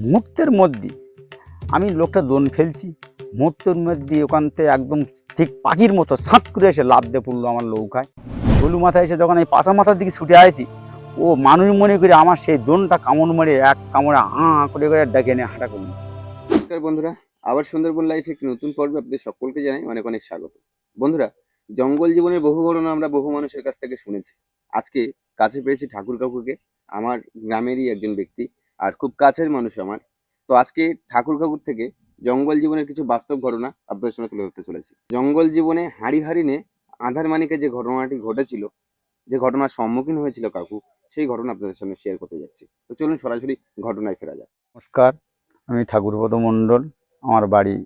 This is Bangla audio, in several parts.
মুহূর্তের মধ্যে আমি লোকটা দোন ফেলছি, মুহূর্তের মধ্যে ওখান থেকে একদম ঠিক পাখির মতো সাঁত করে এসে লাভ দিয়ে পড়ল আমার নৌকায়। গলু মাথায় এসে যখন আমি পাশা মাথার দিকে ছুটে আসি ও মানুষ মনে করে আমার সেই দোনটা কামড় মারে এক কামড়ে আঁ করে করে ডেকে নিয়ে হাঁটা করল। নমস্কার বন্ধুরা, আবার সুন্দরবন লাইফে একটি নতুন পর্বে আপনাদের সকলকে জানাই অনেক অনেক স্বাগত। বন্ধুরা, জঙ্গল জীবনের বহু ঘটনা আমরা বহু মানুষের কাছ থেকে শুনেছি। আজকে কাছে পেয়েছি ঠাকুর কাকুকে আমার গ্রামেরই একজন ব্যক্তি আর খুব কাছের মানুষ আমার। তো আজকে ঠাকুর কাকুর থেকে জঙ্গল জীবনের কিছু বাস্তব ঘটনা আপনাদের সঙ্গে তুলে ধরতে চলেছি। জঙ্গল জীবনে হাড়ি হারিনে আধার মানিকে যে ঘটনাটি ঘটেছিল, যে ঘটনার সম্মুখীন হয়েছিল কাকু, সেই ঘটনা আপনাদের সঙ্গে শেয়ার করতে যাচ্ছি। তো চলুন সরাসরি ঘটনায় ফেরা যাক। নমস্কার, আমি ঠাকুরপদ মণ্ডল, আমার বাড়ি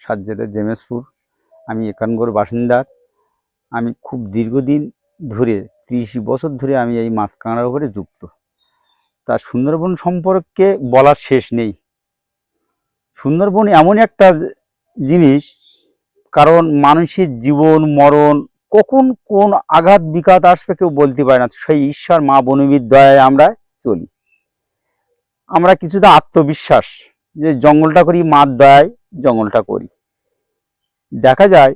সাজ্জেদের জেমেশপুর। আমি এখানকার বাসিন্দার। আমি খুব দীর্ঘদিন ধরে, ত্রিশ বছর ধরে আমি এই মাছ কাঁকড়ার উপরে যুক্ত। তা সুন্দরবন সম্পর্কে বলার শেষ নেই। সুন্দরবন এমন একটা জিনিস, কারণ মানুষের জীবন, মরণ, কখন কোন আঘাত, বিঘাত আসবে কেউ বলতে পারে না। সেই ঈশ্বর, মা বনবীর দয়ায় আমরা চলি। আমরা কিছুটা আত্মবিশ্বাস যে জঙ্গলটা করি, মার দয়ায় জঙ্গলটা করি। দেখা যায়,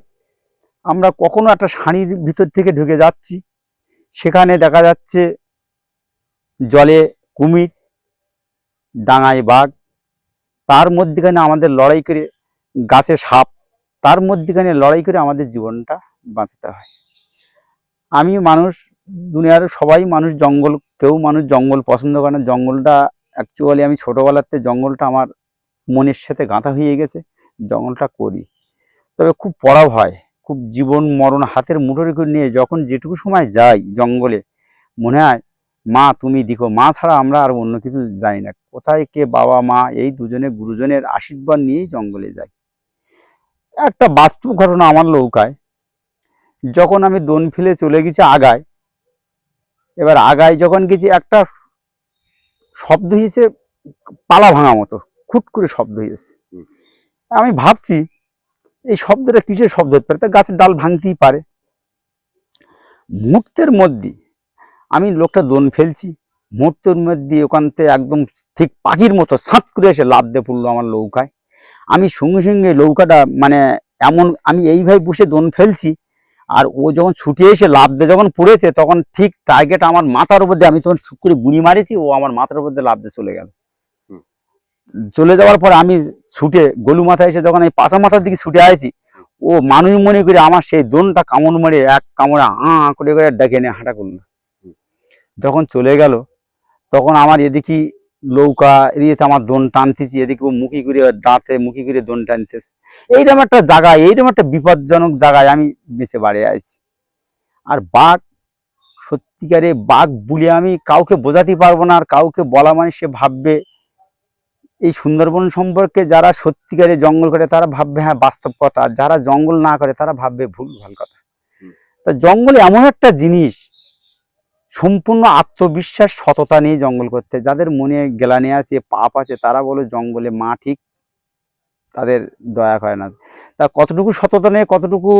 আমরা কখনো একটা শাড়ির ভিতর থেকে ঢুকে যাচ্ছি, সেখানে দেখা যাচ্ছে জলে কুমির, ডাঙায় বাঘ, তার মধ্যেখানে আমাদের লড়াই করে গাছে সাপ, তার মধ্যেখানে লড়াই করে আমাদের জীবনটা বাঁচাতে হয়। আমি মানুষ, দুনিয়ার সবাই মানুষ জঙ্গল, কেউ মানুষ জঙ্গল পছন্দ করে না। জঙ্গলটা অ্যাকচুয়ালি আমি ছোটোবেলাতে জঙ্গলটা আমার মনের সাথে গাঁথা হয়ে গেছে, জঙ্গলটা করি। তবে খুব পড়াও হয়, খুব জীবন মরণ হাতের মুঠোরে করে নিয়ে যখন যেটুকু সময় যাই জঙ্গলে, মনে হয় মা তুমি দেখো মা ছাড়া আমরা আর অন্য কিছু যাই না। কোথায় কে বাবা মা এই দুজনে গুরুজনের আশীর্বাদ নিয়েই জঙ্গলে যাই। একটা বাস্তব ঘটনা আমার নৌকায় যখন আমি দোন ফেলে চলে গেছি আগায় এবার আগায় যখন গেছি একটা শব্দ হয়েছে পালা ভাঙা মতো খুট করে শব্দ হয়েছে আমি ভাবছি এই শব্দটা কিসের শব্দ হতে পারে? তা গাছের ডাল ভাঙতেই পারে। মুহূর্তের মধ্যে আমি লোকটা দোন ফেলছি। মুহূর্তের মধ্যে ওখান থেকে একদম ঠিক পাখির মতো সাঁত করে এসে লাভ দিয়ে পড়ল আমার নৌকায়। আমি সঙ্গে সঙ্গে নৌকাটা মানে এমন আমি এইভাবে বসে দোন ফেলছি আর ও যখন ছুটে এসে লাভ দিয়ে যখন পড়েছে তখন ঠিক টার্গেট আমার মাথার উপর দিয়ে আমি তখন ছুট করে গুড়ি মারেছি ও আমার মাথার উপর দিয়ে লাভ দিয়ে চলে গেল। চলে যাওয়ার পর আমি ছুটে গলু মাথায় এসে যখন এই পাশা মাথার দিকে ছুটে আসি ও মানুষ মনে করে আমার সেই দোনটা কামড় মেরে এক কামড়ে আঁ করে করে ডেকে নিয়ে হাঁটা করল। যখন চলে গেল তখন আমার এদিকে লৌকা এদিকে আমার দোন টানতেছি এদিকে মুখি করে দাঁতে মুখি করে দোন টানতেছে। এইরকম একটা জায়গায় এইরকম একটা বিপজ্জনক জায়গায় আমি বেঁচে বাড়ি আছি আর বাঘ সত্যিকারে বাঘ বলে আমি কাউকে বোঝাতে পারব না আর কাউকে বলা মানে সে ভাববে এই সুন্দরবন সম্পর্কে যারা সত্যিকারে জঙ্গল করে তারা ভাববে হ্যাঁ বাস্তব কথা। আর যারা জঙ্গল না করে তারা ভাববে ভুল ভালো কথা। তা জঙ্গল এমন একটা জিনিস সম্পূর্ণ আত্মবিশ্বাস, সততা নিয়ে জঙ্গল করতে। যাদের মনে গেলানি আছে, পাপ আছে, তারা বলে জঙ্গলে মা ঠিক তাদের দয়া করে না। তা কতটুকু সততা নিয়ে, কতটুকু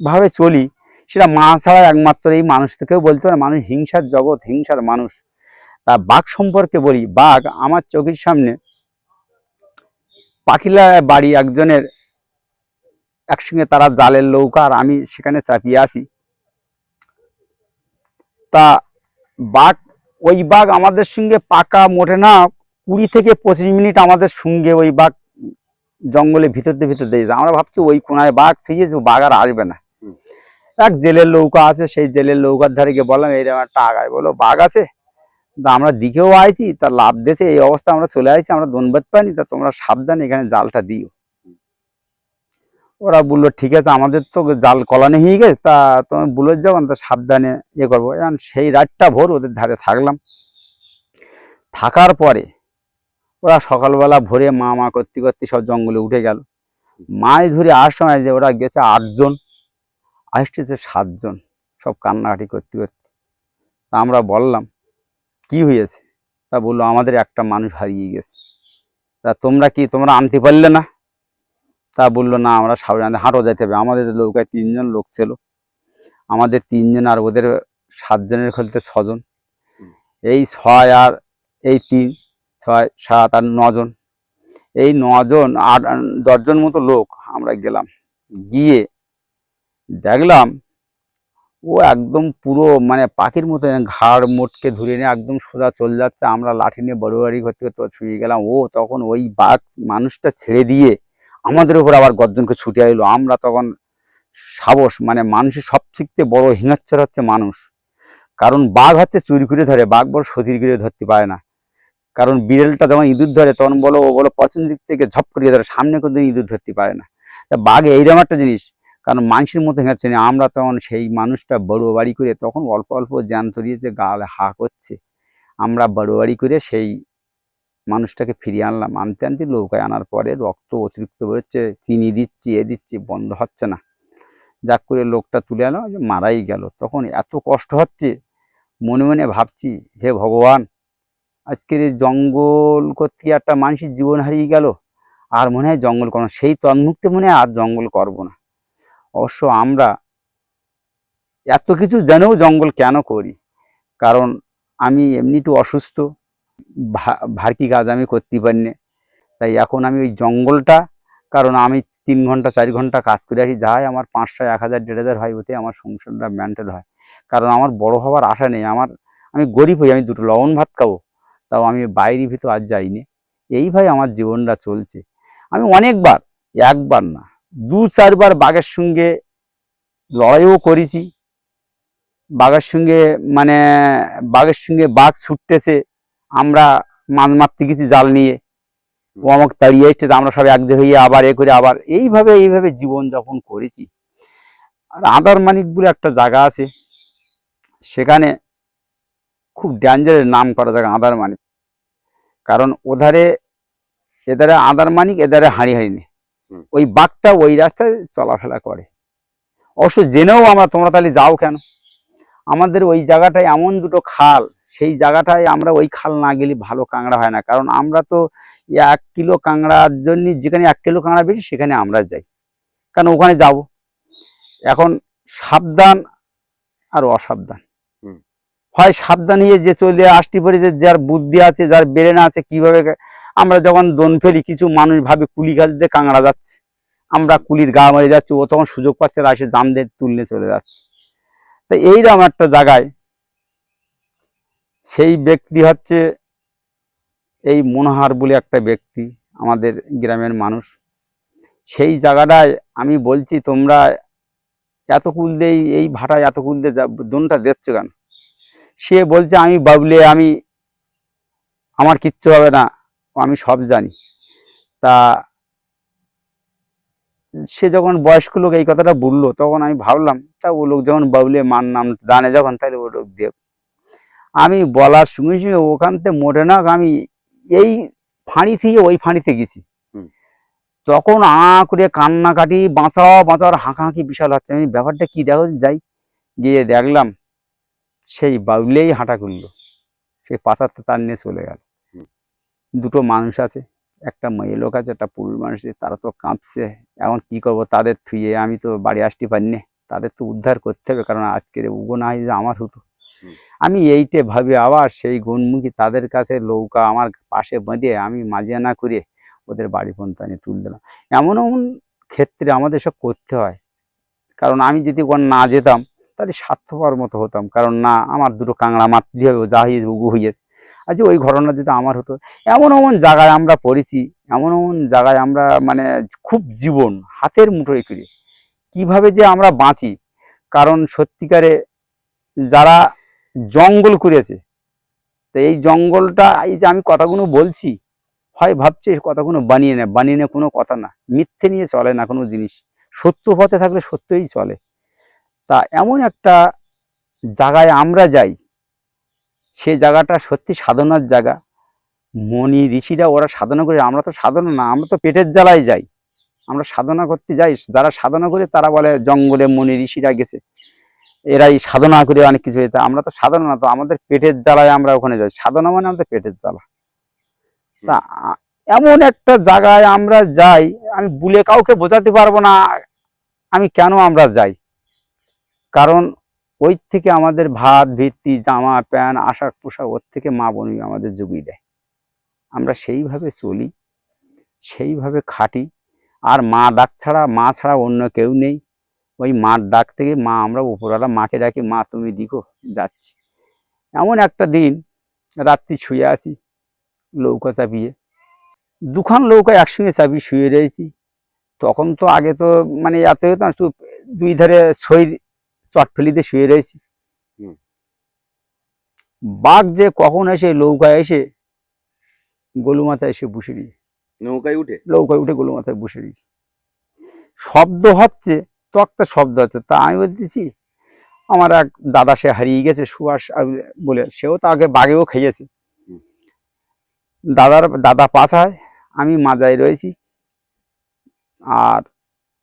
ভাবে চলি, সেটা মা ছাড়া একমাত্র এই মানুষ থেকেও বলতে পারে মানুষ হিংসার জগৎ, হিংসার মানুষ। তা বাঘ সম্পর্কে বলি, বাঘ আমার চোখের সামনে পাখিলা বাড়ি একজনের, একসঙ্গে তারা জালের নৌকা আর আমি সেখানে চাপিয়ে আসি। তা বাঘ ওই বাঘ আমাদের সঙ্গে পাকা মোটে না কুড়ি থেকে পঁচিশ মিনিট আমাদের সঙ্গে ওই বাঘ জঙ্গলে ভিতর দিয়ে ভিতর দিয়ে। আমরা ভাবছি ওই কোনায় বাঘ থেকে যে বাঘ আর আসবে না। এক জেলের নৌকা আছে সেই জেলের নৌকার ধারে গিয়ে বললাম এইরকম একটা আগায়। বলো বাঘ আছে? তা আমরা দিকেও আইছি তা লাভ দিয়েছে এই অবস্থা আমরা চলে আসছি আমরা দনবাদ পাইনি তা তোমরা সাবধান এখানে জালটা দিও। ওরা বলল, ঠিক আছে, আমাদের তো জাল কলানি হয়ে গেছে তা তুমি বলে যাও, আমরা সাবধানে ইয়ে করব। এখন সেই রাতটা ভোর ওদের ধারে থাকলাম। থাকার পরে ওরা সকালবেলা ভোরে মা মা করতে করতে সব জঙ্গলে উঠে গেল। মাছ ধরে আসার সময় যে ওরা গেছে আটজন আসতেছে সাতজন, সব কান্নাকাটি করতে করতে তা আমরা বললাম, কি হয়েছে? তা বলল, আমাদের একটা মানুষ হারিয়ে গেছে। তা তোমরা কি, তোমরা আনতে পারলে না? তা বলল, না, আমরা সাবধানে হাঁটো যাইতে হবে। আমাদের নৌকায় তিনজন লোক ছিল। আমাদের তিনজন আর ওদের সাতজনের খেলতে ছজন। এই ছয় আর এই তিন, ছয়, সাত আট নজন। এই নজন আট দশজন মতো লোক আমরা গেলাম। গিয়ে দেখলাম, ও একদম পুরো মানে পাখির মতো ঘাড় মোটকে ধরে নিয়ে একদম সোজা চলে যাচ্ছে। আমরা লাঠি নিয়ে বড় বাড়ি করতে করতে ছুঁয়ে গেলাম। ও তখন ওই বাঘ মানুষটা ছেড়ে দিয়ে আমাদের উপর আবার গর্জনকে ছুটে এলো আমরা তখন সাহস মানে মানুষের সবথেকে বড় হিংস্র হচ্ছে মানুষ। কারণ বাঘ হচ্ছে চুরি করে ধরে, বাঘ বড় সতীর করে ধরতে পারে না। কারণ বিড়ালটা যখন ইঁদুর ধরে, তখন বলো, ও বলো পছন্দ দিক থেকে ঝপ করিয়ে ধরে, সামনে কোনো ইঁদুর ধরতে পারে না। তা বাঘ এইরকম একটা জিনিস, কারণ মানুষের মতো হেঁচে না আমরা তখন সেই মানুষটা বড় বাড়ি করে তখন অল্প অল্প জ্যান ধরিয়েছে, গালে হা করছে। আমরা বড় বাড়ি করে সেই মানুষটাকে ফিরিয়ে আনলাম। আনতে আনতে নৌকায় আনার পরে রক্ত অতিরিক্ত বেরোচ্ছে, চিনি দিচ্ছি, এ দিচ্ছি, বন্ধ হচ্ছে না। যাক করে লোকটা তুলে আনো মারাই গেল। তখন এত কষ্ট হচ্ছে, মনে মনে ভাবছি, হে ভগবান, আজকের এই জঙ্গল করতে একটা মানুষের জীবন হারিয়ে গেল? আর মনে হয় জঙ্গল করব না। সেই তন্মুক্তে মনে আর জঙ্গল করব না। অবশ্য আমরা এত কিছু জেনেও জঙ্গল কেন করি? কারণ আমি এমনিতে অসুস্থ। ভা- ভারী কাজ আমি করতে পারি না তাই এখন আমি ওই জঙ্গলটা, কারণ আমি তিন ঘণ্টা, চার ঘণ্টা কাজ করে আসি, যাই আমার পাঁচশো, এক হাজার, দেড় হাজার হয়, ওতে আমার সংসারটা মেনটেন হয়। কারণ আমার বড় হওয়ার আশা নেই, আমার, আমি গরিব হই, আমি দুটো লবণ ভাত খাব, তাও আমি বাইরে ভিতর আজ যাইনি। এইভাবে আমার জীবনটা চলছে। আমি অনেকবার, একবার না, দু, চারবার বাঘের সঙ্গে লড়াইও করেছি। বাঘের সঙ্গে মানে বাঘের সঙ্গে বাঘ ছুটতেছে আমরা মাছ মারতে গেছি জাল নিয়ে। ও আমাকে তাড়িয়ে এসছে আমরা সব এক হয়ে আবার এ করে আবার এইভাবে এইভাবে জীবন যাপন করেছি। আর আদার মানিক বলে একটা জায়গা আছে সেখানে খুব ড্যাঞ্জারের নাম করা জায়গা আদার মানিক। কারণ ওধারে এধারে আদার মানিক এধারে হাঁড়ি হাঁড়ি নেই ওই বাঘটা ওই রাস্তায় চলাফেরা করে। অবশ্য জেনেও আমরা তোমরা তাহলে যাও কেন? আমাদের ওই জায়গাটায় এমন দুটো খাল সেই জায়গাটায় আমরা ওই খাল না গেলে ভালো কাঁকড়া হয় না। কারণ আমরা তো এক কিলো কাঁকড়ার জন্য যেখানে এক কিলো কাঁকড়া বেশি সেখানে আমরা যাই। কারণ ওখানে যাব। এখন সাবধান আর অসাবধান। হয় সাবধান হয়ে যে চলে আসতে পারে যে যার বুদ্ধি আছে যার ব্রেন আছে কীভাবে আমরা যখন দোন ফেলি কিছু মানুষ ভাবে কুলি গাছ দিয়ে কাঁকড়া যাচ্ছে। আমরা কুলির গা মারে যাচ্ছি ও তখন সুযোগ পাচ্ছে না এসে জাম দিয়ে তুললে চলে যাচ্ছে। তো এইরকম একটা জায়গায় সেই ব্যক্তি হচ্ছে এই মনোহার বলে একটা ব্যক্তি, আমাদের গ্রামের মানুষ। সেই জায়গাটায় আমি বলছি, তোমরা এত কুল দেই এই ভাটায় এত কুল দিয়ে দোনটা দিচ্ছ কেন? সে বলছে, আমি বাবলে, আমি, আমার কিচ্ছু হবে না, আমি সব জানি। তা সে যখন বয়স্ক লোক এই কথাটা বলল, তখন আমি ভাবলাম, তা ও লোক যখন বাবলে মান নাম জানে যখন, তাহলে ও লোক দিয়ে আমি বলার সঙ্গে সঙ্গে ওখান থেকে মোটে না আমি এই ফাঁড়ি থেকে ওই ফাঁড়িতে গেছি। তখন আ করে কান্নাকাটি বাঁচাও বাঁচাও আর হাঁকাহাঁকি বিশাল হচ্ছে। আমি ব্যাপারটা কি দেখো যাই গিয়ে দেখলাম সেই বাউলেই হাঁটা করল। সেই পাতাতে তার নিয়ে চলে গেল। দুটো মানুষ আছে একটা মেয়ে লোক আছে একটা পুরুষ মানুষ আছে তারা তো কাঁপছে। এখন কি করব তাদের থুয়ে আমি তো বাড়ি আসতে পারি না তাদের তো উদ্ধার করতে হবে কারণ আজকের উগো না হয় যে আমার হুম। আমি এইটে ভাবে, আবার সেই গুণমুখী তাদের কাছে লৌকা আমার পাশে বেঁধে আমি মাঝিয়া না করে ওদের বাড়ি পর্যন্ত আনি তুলে দিলাম। এমন এমন ক্ষেত্রে আমাদের সব করতে হয়। কারণ আমি যদি ওখানে না যেতাম, তাহলে স্বার্থপর মতো হতাম। কারণ না, আমার দুটো কাঁকড়া মারতে হবে যা হয়েছে উগু হয়েছে আজ ওই ঘটনা যদি আমার হতো, এমন এমন জায়গায় আমরা পড়েছি, এমন এমন জায়গায় আমরা মানে খুব জীবন হাতের মুঠোয় করে কীভাবে যে আমরা বাঁচি? কারণ সত্যিকারে যারা জঙ্গল করেছে তো এই জঙ্গলটা, এই যে আমি কথাগুলো বলছি, হয় ভাবছে কথাগুলো বানিয়ে নেয়। বানিয়ে নেয় কোনো কথা না। মিথ্যে নিয়ে চলে না কোনো জিনিস। সত্য পথে থাকলে সত্যই চলে। তা এমন একটা জায়গায় আমরা যাই, সে জায়গাটা সত্যি সাধনার জায়গা। মনি ঋষিরা ওরা সাধনা করে, আমরা তো সাধনা না, আমরা তো পেটের জ্বালায় যাই। আমরা সাধনা করতে যাই, যারা সাধনা করে তারা বলে জঙ্গলে মনি ঋষিরা গেছে। এরাই সাধনা করে অনেক কিছু হয়েছে। আমরা তো সাধনা তো আমাদের পেটের জ্বালায় আমরা ওখানে যাই। সাধনা মানে আমাদের পেটের জ্বালা। তা এমন একটা জায়গায় আমরা যাই, আমি বলে কাউকে বোঝাতে পারব না, আমি কেন আমরা যাই? কারণ ওই থেকে আমাদের ভাত, ভিত্তি, জামা প্যান্ট আশাক পোশাক, ওর থেকে মা বোনই আমাদের জুগিয়ে দেয়। আমরা সেইভাবে চলি, সেইভাবে খাটি, আর মা ডাক ছাড়া, মা ছাড়া অন্য কেউ নেই। ওই মার ডাক থেকে মা আমরা উপরওয়ালা মাকে ডাকি মা তুমি দিকো যাচ্ছি। এমন একটা দিন রাত্রি শুয়ে আছি লৌকা চাপিয়ে। দুখান নৌকা একসঙ্গে চাপিয়ে শুয়ে রয়েছি। তখন তো আগে তো মানে এত হতো না, শুধু দুই ধারে ছই চটফেলিতে শুয়ে রয়েছি। বাঘ যে কখন এসে নৌকায় এসে গলু মাথায় এসে বসে দিয়ে নৌকায় উঠে? নৌকায় উঠে গলু মাথায় বসে দিয়েছি শব্দ হচ্ছে তো একটা শব্দ হচ্ছে। তা আমি বলতেছি আমার এক দাদা সে হারিয়ে গেছে সুভাষ বলে সেও তো আগে বাঘেও খেয়েছে। দাদার দাদা পাছায় আমি মাজায় রয়েছি। আর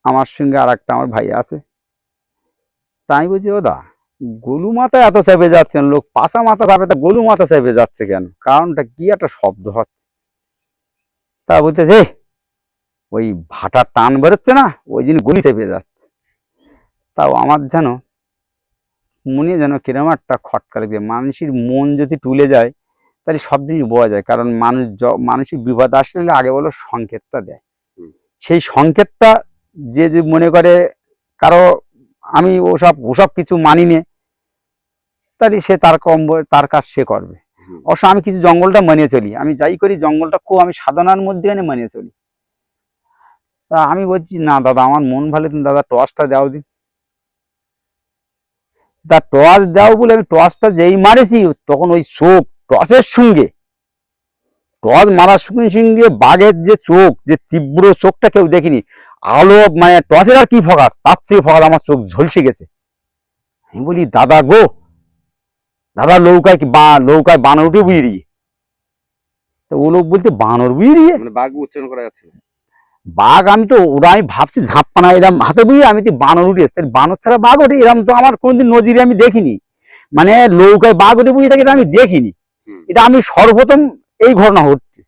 আমার সঙ্গে আর একটা আমার ভাই আছে। তাই বলছি ও দা গলু মাথা এত চেপে যাচ্ছে লোক পাশা মাথা চাপে তা গলু মাথা চেপে যাচ্ছে কেন? কারণটা কি একটা শব্দ হচ্ছে? তা বলতেছে "এ, ওই ভাটা টান বেরোচ্ছে না ওই জন্য গলি চেপে যাচ্ছে। তাও আমার যেন মনে যেন কিরম একটা খটকা লাগে মানুষের মন যদি তুলে যায় তাহলে সব জিনিস বোঝা যায়। কারণ মানুষ মানসিক বিপদ আসলে আগে বলো সংকেতটা দেয়। সেই সংকেতটা যে যে মনে করে কারও আমি ওসব ওসব কিছু মানি নে তাহলে সে তার কম তার কাজ সে করবে। অবশ্য আমি কিছু জঙ্গলটা মানিয়ে চলি। আমি যাই করি জঙ্গলটা খুব আমি সাধনার মধ্যে এনে মানিয়ে চলি। তা আমি বলছি না দাদা আমার মন ভালো তুমি দাদা টসটা দাও দিন তা টস দাও বলে আমি টসটা যেই মারেছি, তখন ওই চোখ, টসের সঙ্গে। টস মারার সঙ্গে সঙ্গে বাঘের যে চোখ, যে তীব্র চোখটা কেউ দেখিনি, আলো মানে টসের আর কি ফোকাস, তার থেকে ফোকাস আমার চোখ ঝলসে গেছে। আমি বলি, দাদা গো, দাদা নৌকায় কি বা, নৌকায় বানর উঠে বুঝিয়ে তো ও লোক বলতে বানর বুঝিয়ে মানে বাঘ উচ্চারণ করা যাচ্ছে বাঘ আমি তো ওরা আমি ভাবছি ঝাঁপ্পানা এরম হাতে বুঝি আমি তো বানর উঠে এসছে। বানর ছাড়া বাঘ ওঠে এরম তো আমার কোনদিন নজিরে আমি দেখিনি। মানে নৌকায় বাঘ উঠে বুঝে থাকে এটা আমি দেখিনি। এটা আমি সর্বপ্রথম এই ঘটনা হচ্ছে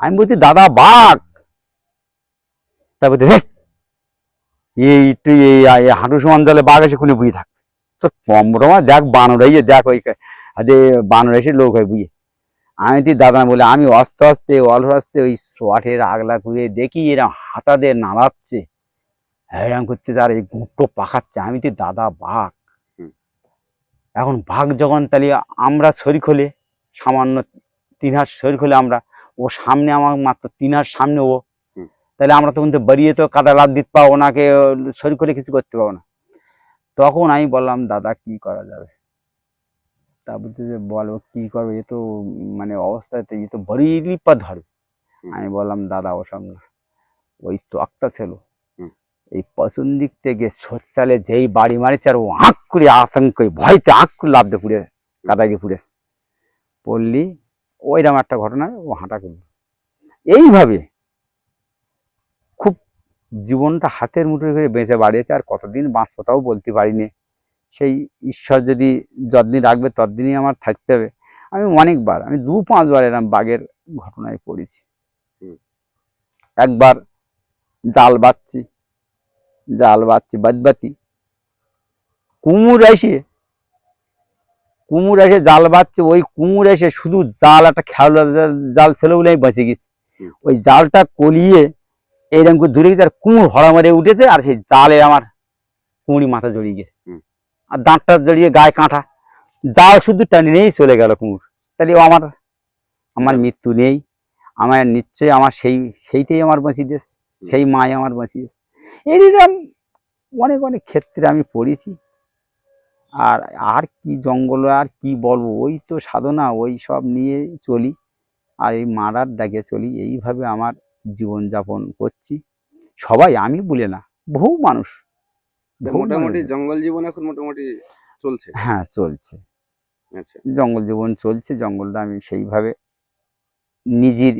আমি বলছি দাদা বাঘ! তারপর এই তুই এই হাঁটু সমান জলে বাঘ এসে খুনে বুঝে থাক তো কম রমা দেখ বানর এই যে দেখ ওই বানর এসে নৌকায় বুঝে আমি তুই দাদা বলে আমি আস্তে আস্তে অল্প আস্তে ওই সোয়াটের আগলা ঘুরে দেখি এরম হাতা দিয়ে নাড়াচ্ছে। এরম করতে আর এই গুঁটো পাকাচ্ছে আমি তুই দাদা বাঘ। এখন বাঘ যখন তাহলে আমরা শরিক হলে সামান্য তিন হাত শরিক হলে আমরা ও সামনে আমার মাত্র তিন হাত সামনে ও। তাহলে আমরা তখন তো বেরিয়ে তো কাদা লাভ দিতে পাবো ওনাকে শরিক হলে কিছু করতে পাবো না। তখন আমি বললাম দাদা কি করা যাবে? তা বলতে যে বলো কি করবে? এ তো মানে অবস্থাতে এ তো বড়ই পা ধরবে হুম। আমি বললাম দাদা ওসব না ওই তক্তা ছিল। এই পছন্দ দিক থেকে সোচ্চালে যেই বাড়ি মারিছে আর ও আঁক করে আতঙ্ক ভয়তে আঁক করে লাভ দিয়ে পুড়ে কাদা গিয়ে পুড়েছে পড়লি ওইরকম একটা ঘটনায় ও হাঁটা করল। এইভাবে খুব জীবনটা হাতের মুঠোয় করে বেঁচে বাড়িয়েছে আর কতদিন বাঁচবো তাও বলতে পারিনি। সেই ঈশ্বর যদি যতদিন রাখবে ততদিনই আমার থাকতে হবে। আমি অনেকবার আমি দু পাঁচবার এরম বাঘের ঘটনায় পড়েছি। একবার জাল বাচ্ছি জাল বাচ্ছি বাদবাতি কুমুর এসে কুমুর এসে জাল বাচ্ছে ওই কুমুর এসে শুধু জাল একটা খেলা জাল ছিল বলে আমি বেঁচে গেছি। ওই জালটা কলিয়ে এইরকম করে দূরে গেছে আর কুমুর হরা মারে উঠেছে আর সেই জালে আমার কুমুরি মাথা জড়িয়ে গেছে। আর দাঁতটা জড়িয়ে গায়ে কাঁটা। জাল শুধু টানি নিয়েই চলে গেল কুমুর। তাহলে ও আমার আমার মৃত্যু নেই। আমার নিশ্চয়ই আমার সেই সেইটাই আমার বাঁচিয়ে দিয়েছে। সেই মাই আমার বাঁচিয়ে এরকম অনেক অনেক ক্ষেত্রে আমি পড়েছি। আর আর কি জঙ্গল আর কি বলব? ওই তো সাধনা ওই সব নিয়ে চলি। আর এই মারার ডাকে চলি। এইভাবে আমার জীবনযাপন করছি। সবাই আমি বলে না বহু মানুষ। মোটামুটি জঙ্গল জীবন এখন মোটামুটি চলছে। হ্যাঁ চলছে। আচ্ছা। জঙ্গল জীবন চলছে জঙ্গলটা আমি সেইভাবে নিজের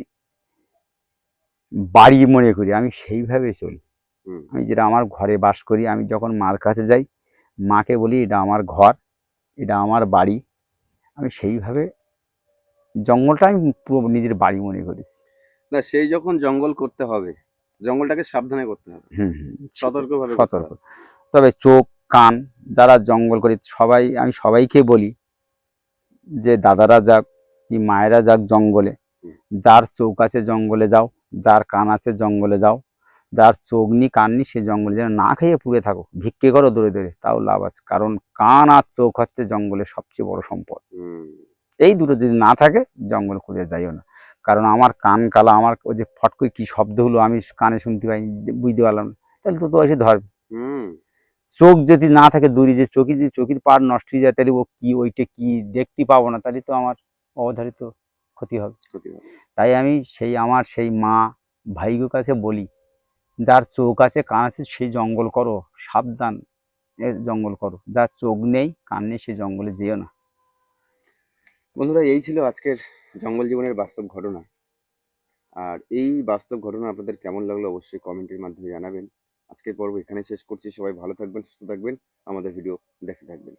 বাড়ি মনে করি আমি সেইভাবে চলি। আমি যেটা আমার ঘরে বাস করি আমি যখন মার কাছে যাই মাকে বলি এটা আমার ঘর এটা আমার বাড়ি। আমি সেইভাবে জঙ্গলটা আমি পুরো নিজের বাড়ি মনে করেছি। না সেই যখন জঙ্গল করতে হবে জঙ্গলটাকে সাবধানে করতে হবে। হুম হুম সতর্কভাবে সতর্ক। তবে চোখ, কান, যারা জঙ্গল করে, সবাই, আমি সবাইকে বলি যে দাদারা যাক কি মায়েরা যাক জঙ্গলে, যার চোখ আছে জঙ্গলে যাও, যার কান আছে জঙ্গলে যাও, যার চোখ নি কান নি সে জঙ্গলে যেন না খেয়ে পুড়ে থাকো ভিক্ষে করো দূরে দূরে, তাও লাভ আছে। কারণ কান আর চোখ হচ্ছে জঙ্গলের সবচেয়ে বড় সম্পদ। এই দুটো যদি না থাকে, জঙ্গল খুঁজে যাইও না। কারণ আমার কান কালা, আমার ওই যে ফট করে কি শব্দ হলো, আমি কানে শুনতে পাই বুঝতে পারলাম না। তাহলে তো তো এসে ধরবে। চোখ যদি না থাকে দূরে যে চোখে যদি চোখের পার নষ্ট হয়ে যায় তাহলে ও কি ওইটা কি দেখতে পাবো না? তাহলে তো আমার অবধারিত ক্ষতি হবে। তাই আমি সেই আমার সেই মা ভাইগো কাছে বলি যার চোখ আছে কান আছে সেই জঙ্গল করো সাবধান জঙ্গল করো। যার চোখ নেই কান নেই সে জঙ্গলে যেও না। বন্ধুরা এই ছিল আজকের জঙ্গল জীবনের বাস্তব ঘটনা। আর এই বাস্তব ঘটনা আপনাদের কেমন লাগল অবশ্যই কমেন্টের মাধ্যমে জানাবেন। আজকের পর্ব এখানে শেষ করছি। সবাই ভালো থাকবেন সুস্থ থাকবেন। আমাদের ভিডিও দেখে থাকবেন।